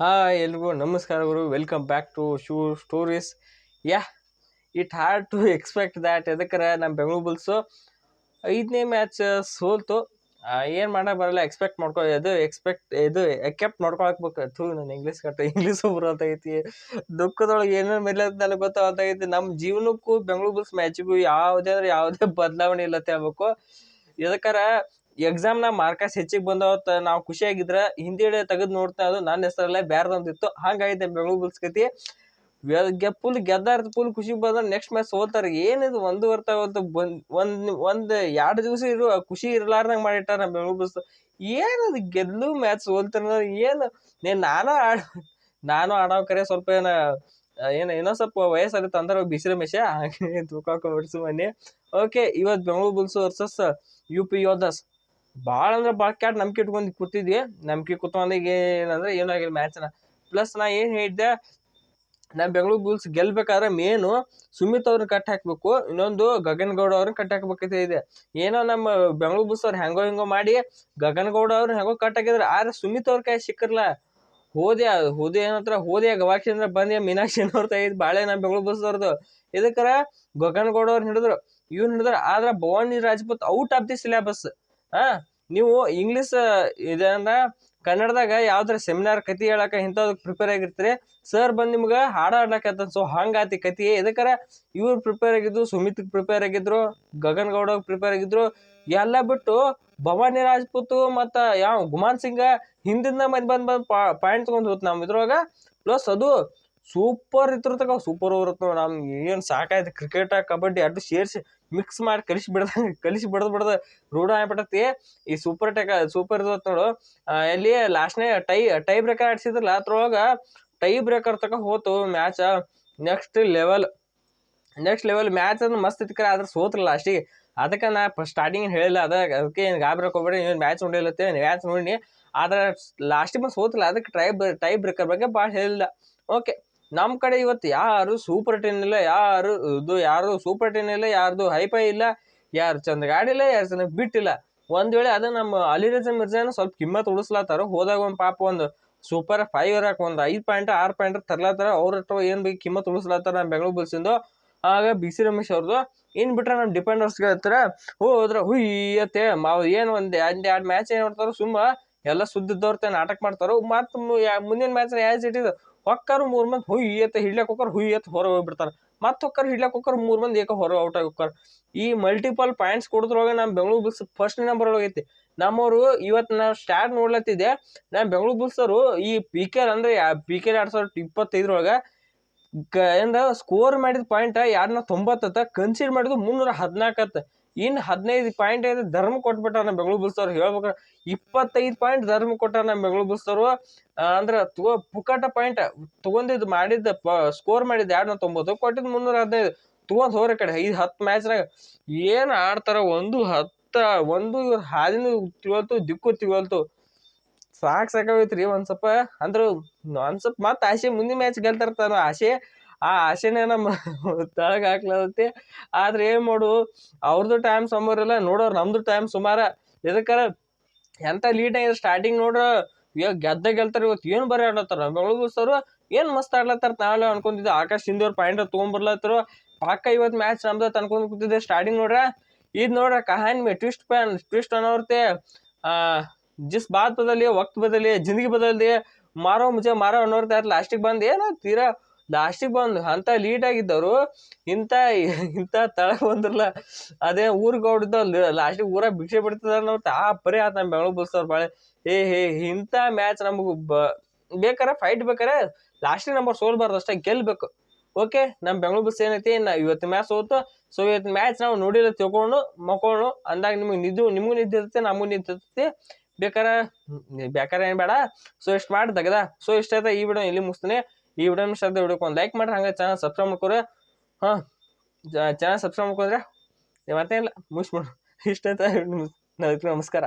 Hi ಎಲ್ರಿಗೂ ನಮಸ್ಕಾರಗಳು welcome back to shoe stories yeah it hard to expect that ಎದಕ್ಕರೆ ನಮ್ಮ Bengaluru bulls ಐದನೇ match ಸೋಲ್ತು. ಏನು ಮಾಡಕ್ಕೆ ಬರಲ್ಲ ಎಕ್ಸ್ಪೆಕ್ಟ್ ಮಾಡ್ಕೊ, ಅದು ಎಕ್ಸ್ಪೆಕ್ಟ್ ಇದು ಕೆಪ್ಟ್ ನೋಡ್ಕೊಳಕ್ಬೇಕು. ಥೂ, ನಾನು ಇಂಗ್ಲೀಷ್ ಕಟ್ಟ ಅಂತ ಐತಿ. ದುಃಖದೊಳಗೆ ಏನೇನು ಮೇಲೆ ನನಗೆ ಗೊತ್ತಾಗತೈತಿ ನಮ್ಮ ಜೀವನಕ್ಕೂ ಬೆಂಗಳೂರು ಬುಲ್ಸ್ ಮ್ಯಾಚಿಗೂ ಯಾವುದೇ ಅಂದ್ರೆ ಯಾವುದೇ ಬದಲಾವಣೆ ಇಲ್ಲ ಅಂತ ಹೇಳ್ಬೇಕು. ಎದಕ್ಕಾರ ಎಕ್ಸಾಮ್ನಾಗ ಮಾರ್ಕಸ್ ಹೆಚ್ಚಿಗೆ ಬಂದವತ್ತು ನಾವು ಖುಷಿಯಾಗಿದ್ರೆ ಹಿಂದಿಡೆ ತೆಗೆದು ನೋಡ್ತಾ ಅದು ನನ್ನ ಹೆಸರಲ್ಲೇ ಬ್ಯಾರ್ದಂತಿತ್ತು ಹಂಗಾಗೈತೆ ಬೆಂಗಳೂರು ಬುಲ್ಸ್ಗೆ ಫುಲ್ ಗೆದ್ದಾರ ಫುಲ್ ಖುಷಿ ಬಂದ್ರೆ ನೆಕ್ಸ್ಟ್ ಮ್ಯಾಚ್ ಸೋತಾರ ಏನಿದು ಒಂದು ವರ್ಷ ಒಂದು ಬಂದ್ ಒಂದು ಒಂದು ಎರಡು ದಿವಸ ಇರು, ಖುಷಿ ಇರಲಾರ್ದಂಗೆ ಮಾಡಿಟ್ಟಾರ ನಮ್ಮ ಬೆಂಗಳೂರು ಬುಲ್ಸ್ ಏನದು ಗೆದ್ಲು ಮ್ಯಾಚ್ ಸೋಲ್ತಾರ ಏನು? ನೀನು ನಾನು ಆಡ, ನಾನು ಆಡೋ ಕರೆ ಸ್ವಲ್ಪ ಏನ, ಏನು, ಏನೋ ಸ್ವಲ್ಪ ವಯಸ್ಸಲ್ಲಿ ತಂದ್ರೆ ಬಿಸಿಲು ಮೆಷ ಹಾಗೆ ತೂಕ ಹೊಡ್ಸು ಮನೆ. ಓಕೆ ಇವತ್ತು Bengaluru Bulls versus U P Yoddhas ಭಾಳ ಅಂದ್ರೆ ಭಾಳ ಕ್ಯಾಟ್ ನಂಬಿಕೆ ಇಟ್ಕೊಂಡು ಕೂತಿದ್ವಿ. ನಂಬಿಕೆ ಕೂತ್ಕೊಂಡೀಗ ಏನಂದ್ರೆ ಏನೂ ಆಗಿಲ್ಲ ಮ್ಯಾಚ್ನ ಪ್ಲಸ್ ನಾ ಏನು ಹೇಳಿದ್ದೆ, ನಾ ಬೆಂಗಳೂರು ಬುಲ್ಸ್ ಗೆಲ್ಬೇಕಾದ್ರೆ ಮೇನು ಸುಮಿತ್ ಅವ್ರನ್ನ ಕಟ್ ಹಾಕಬೇಕು, ಇನ್ನೊಂದು ಗಗನ್ ಗೌಡ ಅವ್ರನ್ನ ಕಟ್ ಹಾಕ್ಬೇಕೈತೆ ಇದೆ. ಏನೋ ನಮ್ಮ ಬೆಂಗಳೂರು ಬುಲ್ಸ್ ಅವ್ರು ಹೆಂಗೋ ಹೆಂಗೋ ಮಾಡಿ ಗಗನ್ ಗೌಡ ಅವ್ರನ್ನ ಹೆಂಗೋ ಕಟ್ ಹಾಕಿದ್ರೆ, ಆದ್ರೆ ಸುಮಿತ್ ಅವ್ರ ಕೈ ಸಿಕ್ಕಿರಲ್ಲ ಹೋದೆ ಹೋದೆ ಏನತ್ರ ಹೋದೆ ಗವಾಕ್ಷಿ ಅಂದ್ರೆ ಬಂದೆ ಮೀನಾಕ್ಷಿ ಅವ್ರ ಬಾಳೆ ನಮ್ಮ ಬೆಂಗಳೂರು ಬುಲ್ಸ್ ಅವ್ರದ್ದು ಇದಕ್ಕರ ಗಗನ್ ಗೌಡ ಹಿಡಿದ್ರು ಇವ್ನ ಹಿಡಿದ್ರು, ಆದ್ರೆ Bhavani Rajput out of the syllabus ಹಾ, ನೀವು ಇಂಗ್ಲೀಷ್ ಇದಂದ್ರ ಕನ್ನಡದಾಗ ಯಾವ್ದಾರ ಸೆಮಿನಾರ್ ಕತಿ ಹೇಳಕ ಇಂಥದಕ್ಕೆ ಪ್ರಿಪೇರ್ ಆಗಿರ್ತೀರಿ. ಸರ್ ಬಂದು ನಿಮ್ಗೆ ಹಾಡ ಆಡ್ಲಕತ್ತ ಸೊ ಹಂಗಾತಿ ಕತಿ ಇದಕ್ಕಾರ ಇವ್ರು ಪ್ರಿಪೇರ್ ಆಗಿದ್ರು ಸುಮಿತ್ ಪ್ರಿಪೇರ್ ಆಗಿದ್ರು, ಗಗನ್ ಗೌಡ ಪ್ರಿಪೇರ್ ಆಗಿದ್ರು. ಎಲ್ಲ ಬಿಟ್ಟು ಭವಾನಿ ರಾಜ್ಪೂತ್ ಮತ್ತು ಯಾವ ಗುಮಾನ್ ಸಿಂಗ ಹಿಂದಿಂದ ಮಂದಿ ಬಂದು ಬಂದು ಪಾಯಿಂಟ್ ತೊಗೊಂಡು ಹೋತ್ ನಮ್ಮ ಇದ್ರೊಳಗ. ಪ್ಲಸ್ ಅದು ಸೂಪರ್ ಇತ್ತಿರ್ತಕ ಸೂಪರ್ ಇರುತ್ತೆ ನಮ್ಗೆ ಏನು ಸಾಕಾಯ್ತು. ಕ್ರಿಕೆಟ ಕಬಡ್ಡಿ, ಅಡ್ಡು ಸೇರಿಸಿ ಮಿಕ್ಸ್ ಮಾಡಿ ಕಲಿಸಿ ಬಿಡ್ದಂಗೆ ಕಲಿಸಿ ಬಿಡ್ದು ಬಿಡ್ದು ರೂಢ ಆಗ್ಬಿಟ್ಟತಿ ಈ ಸೂಪರ್ ಟೆಕ್ ಸೂಪರ್ ಇದು ನೋಡು. ಎಲ್ಲಿ ಲಾಸ್ಟ್ನೇ ಟೈ ಟೈ ಬ್ರೇಕರ್ ಆಡ್ಸಿದ್ರಲ್ಲ, ಅದ್ರೊಳಗೆ ಟೈ ಬ್ರೇಕರ್ ತಕ ಹೋತು match next level next level match ಅಂದ್ರೆ ಮಸ್ತ್ ಇತ್ತು ಆದ್ರೆ ಸೋತ್ರ ಲಾಸ್ಟಿಗೆ ಅದಕ್ಕೆ ನಾ ಸ್ಟಾರ್ಟಿಂಗ್ ಹೇಳಿಲ್ಲ, ಅದ ಅದಕ್ಕೆ ಏನು ಗಾಬರಿ ಹೋಗ್ಬೇಡಿ ನೀವು ಮ್ಯಾಚ್ ನೋಡಿಲ್ಲತ್ತೆ ಮ್ಯಾಚ್ ನೋಡಿ ಆದ್ರೆ ಲಾಸ್ಟಿಗೆ ಬಂದು ಸೋತಿಲ್ಲ ಅದಕ್ಕೆ ಟ್ರೈ ಟೈ ಬ್ರೇಕರ್ ಬಗ್ಗೆ ಭಾಳ ಹೇಳಿಲ್ಲ. ಓಕೆ ನಮ್ಮ ಕಡೆ ಇವತ್ತು ಯಾರು ಸೂಪರ್ ಟೆನ್ ಇಲ್ಲ, ಯಾರು ಇದು, ಯಾರು ಸೂಪರ್ ಟೆನ್ ಇಲ್ಲ, ಯಾರ್ದು ಹೈಫೈ ಇಲ್ಲ, ಯಾರು ಚಂದ ಗಾಡಿ ಇಲ್ಲ, ಯಾರು ಚಂದ ಬಿಟ್ಟಿಲ್ಲ ಒಂದ್ ವೇಳೆ ಅದು ನಮ್ಮ ಅಲಿರಜ ಮಿರ್ಜಾನ ಸ್ವಲ್ಪ ಕಿಮ್ಮತ್ ಉಳಿಸ್ಲಾತಾರ ಹೋದಾಗ ಒಂದು ಪಾಪ ಒಂದು ಸೂಪರ್ ಫೈವ್ ಒಂದು ಐದು ಪಾಯಿಂಟ್ ಆರು ಪಾಯಿಂಟ್ ತರ್ಲಾತಾರ ಅವ್ರ ಹತ್ರ ಏನು ಬೇಕು ಕಿಮ್ಮತ್ ಉಳಿಸ್ಲಾತಾರ ನಮ್ಮ ಬೆಂಗಳೂರು ಬಲ್ಸಿಂದು. ಆಗ ಬಿ ಸಿ ರಮೇಶ್ ಅವ್ರದ್ದು ಇನ್ ಬಿಟ್ರೆ ನಮ್ಮ ಡಿಪೆಂಡರ್ಸ್ಗೆ ಹತ್ರ ಹೋದ್ರ ಹುಯ್ಯತ್ತೆ ಮಾವು ಏನು ಒಂದು ಒಂದು ಎರಡು ಮ್ಯಾಚ್ ಏನು ಮಾಡ್ತಾರೋ ಸುಮ್ಮ ಎಲ್ಲ ಸುದ್ದಿದ್ದವ್ರ ನಾಟಕ ಮಾಡ್ತಾರೋ, ಮತ್ತು ಮುಂದಿನ ಮ್ಯಾಚ್ ಯಾಸ್ ಇಟ್ಟಿದ್ದು ಹೊಕ್ಕಾರು ಮೂರು ಮಂದಿ ಹುಯ್ ಎತ್ತ ಹಿಡ್ಲಕ್ಕೆ ಹಿಡ್ಲಕ್ ಹುಯ್ ಎತ್ತ ಹೊರ ಹೋಗ್ಬಿಡ್ತಾರೆ. ಮತ್ತೆ ಹೊಕ್ಕಾರ ಹಿಡ್ಲಕ್ಕೆ ಹೋಗಾರ ಮೂರು ಮಂದಿ ಏಕ ಹೊರ ಔಟ್ ಆಗಿ ಹೋಗ್ತಾರೆ ಈ ಮಲ್ಟಿಪಲ್ ಪಾಯಿಂಟ್ಸ್ ಕೊಡೋದ್ರೊಳಗೆ ನಮ್ಮ ಬೆಂಗಳೂರು ಬುಲ್ಸ್ ಫಸ್ಟ್ ನಂಬರ್ ಒಳಗೈತಿ ನಮ್ಮವರು ಇವತ್ತು ನಾವು ಸ್ಟಾರ್ಟ್ ನೋಡ್ಲತ್ತಿದ್ದೆ. ನಮ್ಮ ಬೆಂಗಳೂರು ಬುಲ್ಸರು ಈ ಪಿ ಕೆ ಅಂದ್ರೆ ಪಿ ಕೆ ಎರಡು ಸಾವಿರದ ಇಪ್ಪತ್ತೈದರೊಳಗೆ ಕ ಸ್ಕೋರ್ ಮಾಡಿದ ಪಾಯಿಂಟ್ ಎರಡ್ನೂರ ತೊಂಬತ್ತತ್ತ ಕನ್ಸಿಡರ್ ಮಾಡಿದ್ದು ಮುನ್ನೂರ ಹದಿನಾಲ್ಕತ್ತ ಇನ್ನು ಹದಿನೈದು ಪಾಯಿಂಟ್ ಏನು ಧರ್ಮ ಕೊಟ್ಬಿಟ್ಟಾರ ನಮ್ಮ ಬೆಂಗಳೂರು ಬುಲ್ಸ್ ಅವ್ರು ಹೇಳ್ಬೇಕಾರೆ ಇಪ್ಪತ್ತೈದು ಪಾಯಿಂಟ್ ಧರ್ಮ ಕೊಟ್ಟಾರ ನಮ್ಮ ಬೆಂಗಳೂರು ಬುಲ್ಸ್ ಅವರು ಅಂದ್ರೆ ತಗೋ ಪುಕಾಟ ಪಾಯಿಂಟ್ ತಗೊಂಡಿದ್ದು ಮಾಡಿದ್ದ ಸ್ಕೋರ್ ಮಾಡಿದ್ದು ಎರಡು ನೂರ ತೊಂಬತ್ತು ಕೊಟ್ಟಿದ್ದು ಮುನ್ನೂರ ಹದಿನೈದು, ತಗೊಂಡ್ ಹೋರ ಕಡೆ. ಐದು ಹತ್ತು ಮ್ಯಾಚ್ನಾಗ ಏನು ಆಡ್ತಾರ ಒಂದು ಹತ್ತ, ಒಂದು ಇವ್ರ ಹಾದಿನ ತಿಳ್ತು ದಿಕ್ಕು ತಿಳ್ತು ಸಾಕು ಸಾಕಾಗೈತ್ರಿ ಒಂದು ಸ್ವಲ್ಪ. ಅಂದ್ರೆ ಒಂದು ಸ್ವಲ್ಪ ಮತ್ತೆ ಆಸೆ ಮುಂದಿನ ಮ್ಯಾಚ್ ಗೆಲ್ತಾರ ಆಸೆ ಆ ಆಸೆನೆ ನಮ್ಮ ತಳಗೆ ಹಾಕ್ಲತ್ತೆ ಆದ್ರೆ ಏನ್ ಮಾಡು ಅವ್ರದ್ದು ಟೈಮ್ ಸಂಬರಿಲ್ಲ ನೋಡೋರು ನಮ್ದು ಟೈಮ್ ಸುಮಾರ. ಎದಕ್ಕಾರ ಲೀಡ್ ಲೀಟಾಗಿದೆ ಸ್ಟಾರ್ಟಿಂಗ್ ನೋಡ್ರ ಇವಾಗ ಗೆದ್ದ ಗೆಲ್ತಾರೆ ಇವತ್ತು ಏನು ಬರೀ ಆಡ್ಲತ್ತಾರ? ಬೆಳಗು ಸರ್ ಏನು ಮಸ್ತ್ ಆಡ್ಲತ್ತಾರ ನಾವೇ ಅನ್ಕೊಂತಿದ್ದೆ ಆಕಾಶ್ ಸಿಂಧೂರ್ ಪಾಯಿಂಟ್ ತೊಗೊಂಬರ್ಲತ್ತಾರ. ಪಾಕ ಇವತ್ತು ಮ್ಯಾಚ್ ನಮ್ದು ಅನ್ಕೊಂಡ್ ಕೂತಿದ್ದೆ ಸ್ಟಾರ್ಟಿಂಗ್ ನೋಡ್ರ. ಇದು ನೋಡ್ರ ಕಹಾನ್ ಮೇ ಟ್ವಿಸ್ಟ್ ಪ್ಯಾನ್ ಟ್ವಿಸ್ಟ್ ಅನ್ನೋರ್ತೆ. ಜಿಸ್ ಬಾತ್ ಬದಲಿ, ವಕ್ತ್ ಬದಲಿ, ಜಿಂದಗಿ ಬದಲಿ ಮಾರೋ ಮುಜೆ ಮಾರೋ ಅನ್ನೋರ್ತೆ. ಅದು ಲಾಸ್ಟಿಗೆ ಬಂದು ಏನೋ ತೀರಾ ಲಾಸ್ಟಿಗೆ ಬಂದು ಅಂತ ಲೀಡ್ ಆಗಿದ್ದವರು ಇಂಥ ಇಂಥ ತಳ ಬಂದ್ರಲ್ಲ, ಅದೇ ಊರಿಗೆ ಹೊಡಿದ ಲಾಸ್ಟಿಗೆ ಊರಾಗ ಭಿಕ್ಷೆ ಬಿಡ್ತದ ನಾವು ಆ ಪರಿ ಆತ ನಮ್ಮ ಬೆಂಗಳೂರು ಬಸ್ಸವ್ರು ಭಾಳ ಏ ಹೇ ಇಂಥ ಮ್ಯಾಚ್ ನಮಗೆ ಬ, ಬೇಕಾರೆ? ಫೈಟ್ ಬೇಕಾರೆ? ಲಾಸ್ಟಿಗೆ ನಂಬರ್ ಸೋಲ್ಬಾರ್ದು ಅಷ್ಟೇ, ಗೆಲ್ಬೇಕು. ಓಕೆ ನಮ್ಮ ಬೆಂಗಳೂರು ಬಸ್ ಏನೈತಿ, ನಾ ಇವತ್ತು ಮ್ಯಾಚ್ ಹೋಯ್ತು ಸೊ ಇವತ್ತು ಮ್ಯಾಚ್ ನಾವು ನೋಡಿಲ್ಲ ತಿಳ್ಕೊಂಡು ಮಕ್ಕೊಂಡು ಅಂದಾಗ ನಿಮಗೆ ನಿದ್ದು, ನಿಮಗೂ ನಿದ್ದೆ ಇರುತ್ತೆ, ನಮಗೂ ನಿದ್ದೆ ಇರ್ತೈತಿ. ಬೇಕಾರೆ? ಬೇಕಾರೆ ಏನು ಬೇಡ. ಸೊ ಇಷ್ಟು ಮಾಡಿ, ತೆಗ್ದ? ಸೊ ಇಷ್ಟ ಆಯ್ತಾ ಈ ವಿಡಿಯೋ ಇಲ್ಲಿ ಮುಗಿಸ್ತೀನಿ. ಈ ವಿಡಿಯೋ ಇಷ್ಟ ಆಯ್ತು ವಿಡಿಯೋಕ್ಕೆ ಒಂದು ಲೈಕ್ ಮಾಡ್ರಿ ಹಂಗೆ ಚಾನಲ್ ಸಬ್ಸ್ಕ್ರೈಬ್ ಮಾಡ್ಕೊರಿ ಹಾಂ ಚಾನಲ್ ಸಬ್ಸ್ಕ್ರೈಬ್ ಮಾಡ್ಕೊಂಡ್ರೆ ಮತ್ತೇನಿಲ್ಲ, ಮುಗಿಸ್ಬಿಡು. ಇಷ್ಟ ನಮಸ್ಕಾರ.